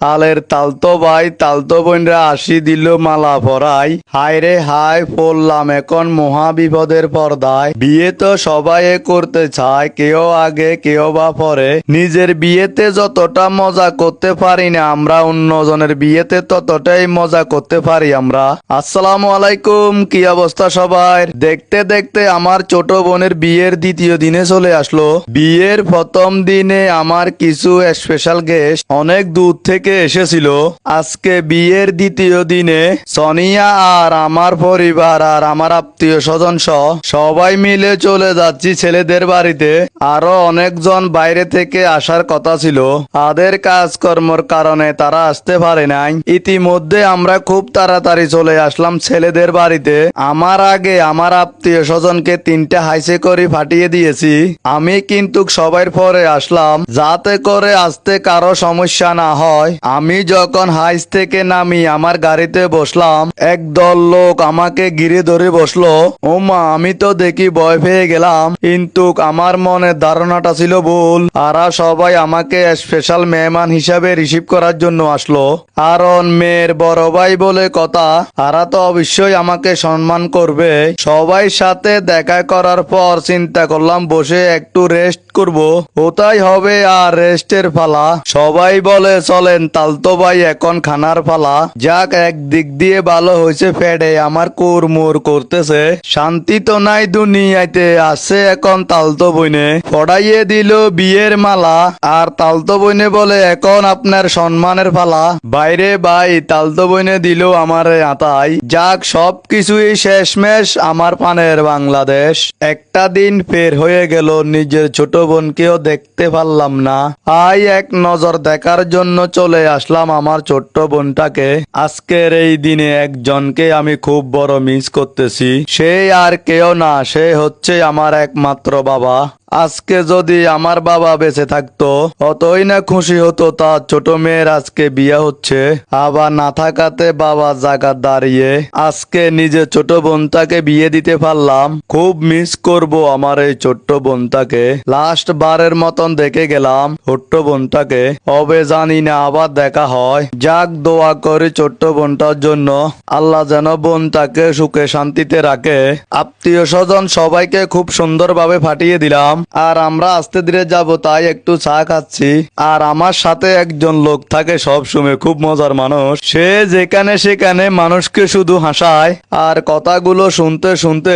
আলের তালতো ভাই তালতো বোনরা আসি দিল মালা পরাই হায় রে হায়, পড়লাম এখন মহা বিপদের পর্দায়। বিয়ে তো সবাই করতে চায়, কেউ আগে, কেউ বা পরে। নিজের বিয়েতে যতটা মজা করতে পারি না আমরা, অন্যজনের বিয়েতে ততটাই মজা করতে পারি আমরা। আসসালামু আলাইকুম, কি অবস্থা সবাই দেখতে দেখতে আমার ছোট বোনের বিয়ের দ্বিতীয় দিনে চলে আসলো। বিয়ের প্রথম দিনে আমার কিছু স্পেশাল গেস্ট অনেক দূর থেকে এসেছিল। আজকে বিয়ের দ্বিতীয় দিনে সনিয়া আর আমার পরিবার আর আমার আত্মীয় স্বজন সহ সবাই মিলে চলে যাচ্ছি ছেলেদের বাড়িতে। আরও অনেকজন বাইরে থেকে আসার কথা ছিল। তাদের কাজকর্মর কারণে তারা আসতে পারে নাই। ইতিমধ্যে আমরা খুব তাড়াতাড়ি চলে আসলাম ছেলেদের বাড়িতে। আমার আগে আমার আত্মীয় স্বজনকে তিনটা হাইসে করে ফাটিয়ে দিয়েছি। আমি কিন্তু সবার পরে আসলাম। যাতে করে আসতে কারও সমস্যা না হয়। আমি যখন হাইস থেকে নামি আমার গাড়িতে বসলাম একদল লোক আমাকে গিরে ধরে বসল ও মা আমি তো দেখি ভয় পেয়ে গেলাম। কিন্তু আমার মনে ধারণাটা ছিল ভুল। আরা সবাই আমাকে স্পেশাল মেহমান হিসাবে রিসিভ করার জন্য আসলো। কারণ মেয়ের বড় ভাই বলে কথা, আরা তো অবশ্যই আমাকে সম্মান করবে। সবাই সাথে দেখা করার পর চিন্তা করলাম, বসে একটু রেস্ট করব। ওটাই হবে আর রেস্টের ফালা সবাই বলে, চলেন তালতো ভাই, এখন খানার পালা। যাক, একদিক দিয়ে ভালো হয়েছে ফেডে, আমার কুরমুর করতেছে। শান্তি তো নাই দুনিয়াতে, আছে এখন তালতো বইনে। পড়াইয়ে দিল বিয়ের মালা, আর তালতো বইনে বলে, এখন আপনার সম্মানের পালা। বাইরে ভাই, তালতো বইনে দিল আমার আতাই। যাক সব কিছুই শেষমেশ আমার পানের বাংলাদেশ। একটা দিন ফের হয়ে গেল, নিজের ছোট বোনকেও দেখতে পারলাম না। আই, এক নজর দেখার জন্য চলে আসলাম আমার ছোট্ট বোনটাকে। আজকের এই দিনে একজনকে আমি খুব বড় মিস করতেছি। সে আর কেউ না, সে হচ্ছে আমার একমাত্র বাবা। আজকে যদি আমার বাবা বেঁচে থাকতো, অতই না খুশি হতো তার ছোট মেয়ের আজকে বিয়ে হচ্ছে। আবার না থাকাতে বাবা জায়গা দাঁড়িয়ে আজকে নিজে ছোট বোনটাকে বিয়ে দিতে পারলাম। খুব মিস করব আমার এই ছোট্ট বোনটাকে। লাস্ট বারের মতন দেখে গেলাম ছোট্ট বোনটাকে। হবে জানি না আবার দেখা হয়। যাক, দোয়া করি ছোট্ট বোনটার জন্য। আল্লাহ যেন বোনটাকে সুখে শান্তিতে রাখে। আত্মীয় স্বজন সবাইকে খুব সুন্দরভাবে ফাটিয়ে দিলাম। আর আমরা আস্তে ধীরে যাব, তাই একটু চা খাচ্ছি। আর আমার সাথে একজন লোক থাকে সব সময় খুব মজার মানুষ। সে যেখানে সেখানে মানুষকে শুধু হাসায়, আর কথাগুলো শুনতে শুনতে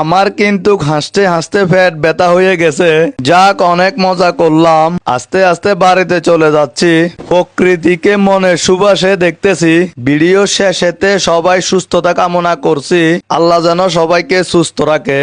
আমার কিন্তু হাসতে হাসতে ফ্যাট ব্যথা হয়ে গেছে। যাক, অনেক মজা করলাম, আস্তে আস্তে বাড়িতে চলে যাচ্ছি। প্রকৃতিকে মনে সুবাসে দেখতেছি, ভিডিও শেষেতে সবাই সুস্থতা কামনা করছি। আল্লাহ যেন সবাইকে সুস্থ রাখে।